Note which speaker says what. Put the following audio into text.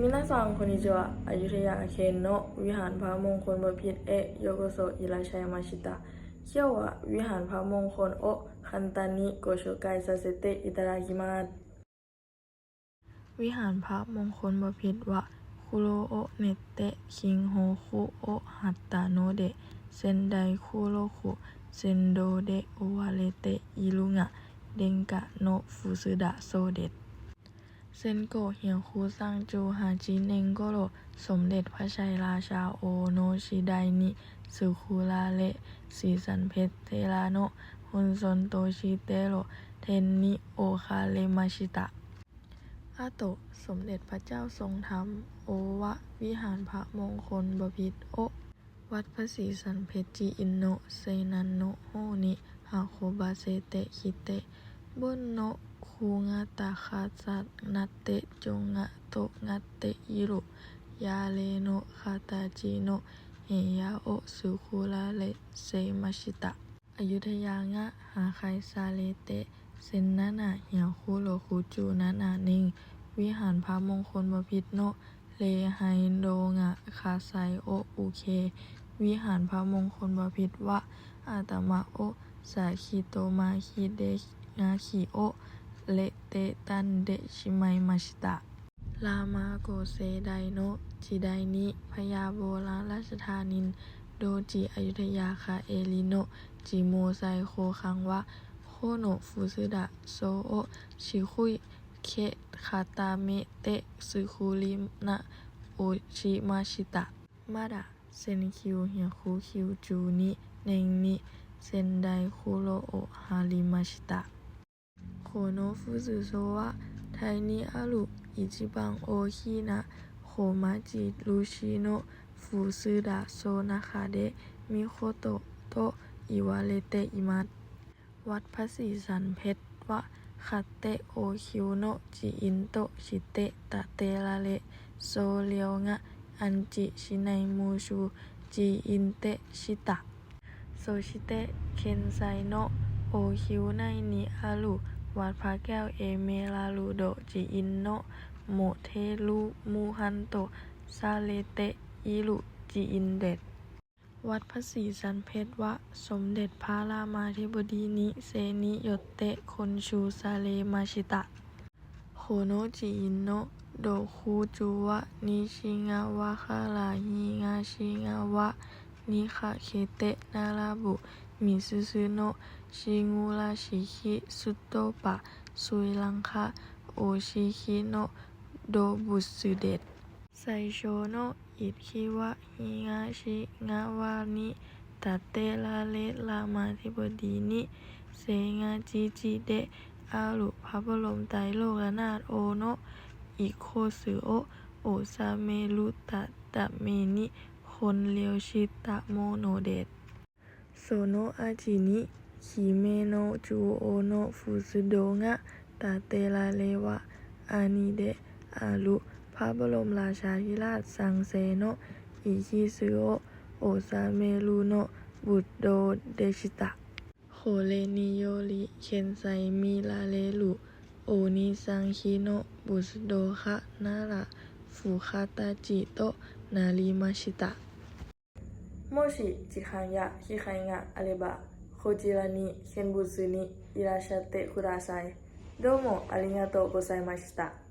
Speaker 1: มินาซังคอนิจิวะอายุทยาเคนโนวิหารพระมงคลบพิตเอะโยโกโซอิราชัยมาชิตะเคียวะวิหารพระมงคลโอคันตานิโกโชไกซาเซเตอิตารกิมาสวิหารพระมงคลบพิตวะคุโรโอเนเตะคิงโฮคุโอหัตตาโนเดะเซนไดคุโรคุเซนโดเดโอวาเลเตอิลุงะเดงกะโนฟุซึดะโซเดต เซนโกะเฮียวคูซังจูฮาจิเนงโกโรสมเด็จพระชัยราชาโอโนชิไดนิสุคุราเละสีสันเพชรเทราโนะฮุนซนโตชิเตโรเทนนิโอคาเลมาชิตะอาโตะสมเด็จพระเจ้าทรงธรรม โอวะ วิหารพระมงคลบพิตรโอ วัดพระศรีสันเพชรจีอินโนเซนันโนโฮนิฮาโคบาเซเตคิเตะบุนโนะคูงาตาคาซัตนัตเตจงงะโตะงัตเตะอิรุยาเลโนคาตาจิโนเฮยาโอสุคุระเลเซมาชิตะ อยุธยางะหาไคซาเลเตเซนนานาเหียวคุโรคุจูนานานิง วิหารพระมงคลบพิตรโน เลไฮโดงะคาไซโออุเค วิหารพระมงคลบพิตรวะอาตมะโอสาคิโตมาคิเดงาคิโอ เลเตตันเดชิไมมาชิตะรามาโกเซไดโนจิไดนิพยาโบราณราชธานิน โดจิอยุธยาคาเอริโน จิโมไซโคคังวะ โคโนฟุซึดะ โซโอ ชิคุย เคคาตาเมเตะซึคุรินะโอชิมาชิตะ มาดะ เซนคิวเฮียคุคิวจูนิ เนงนิ เซนไดคุโรโอฮาริมาชิตะ โคโนฟุซึโซวะ ไทนิอารุ อิจิบัง โอฮินะ โคมาจิรุชิโนฟุซึดะ โซนาคาเดะ มิโคโตะ โต อิวาเลเตอิมัตวัดพระศรีสันเพชรวะคาเตโอคิวโน จิอินโต ชิเตะตะเตระเล โซเรียวงะ อันจิ ชิไนมูชูจิอินเตะชิตะ โซชิเต เคนไซโน โอคิวไนนิอารุ วัดพระแก้วเอเมราลูโดจิอินโนโมเทรุมูฮันโตซาเลเตอิรุจิอินเดะวัดพระศรีสันเพชรวะ สมเด็จพระรามาธิบดีนิเซนิโยเตคนชูซาเลมาชิตะ โคโนจิอินโนโดคุจูวะนิชิงาวะคาราฮิงาชิงาวะ นิคาเคเตะนาราบุมิซึซึโนชิงูราชิคิสุโตปะซุยลังคะโอชิคิโนโดบุสึเดะไซโชโนอิคิวะฮิงาชิงาวานิตาเตระเลรามาธิบดีนิ เซงาจิจิเดะอารุพระบรมไตรโลกนาถโอโนอิโคสึโอโอซาเมรุตะตะเมนิ คนเลียวชิตะโมโนเดะโซโนอาจินิคิเมโนจูโอโนฟุซึโดงะตาเตระเลวะอานิเดะอารุพระบรมราชาธิราชซังเซโนอิคิซึโอโอซาเมรุโนบุตโดเดชิตะโคเรนิโยริเคนไซมิลาเรรุโอนิซังคิโนบุสโดคะนาระฟุคาตาจิโต นาริมาชิตะ もし時間や批判があれば、こちらに見物にいらっしゃってください。どうもありがとうございました。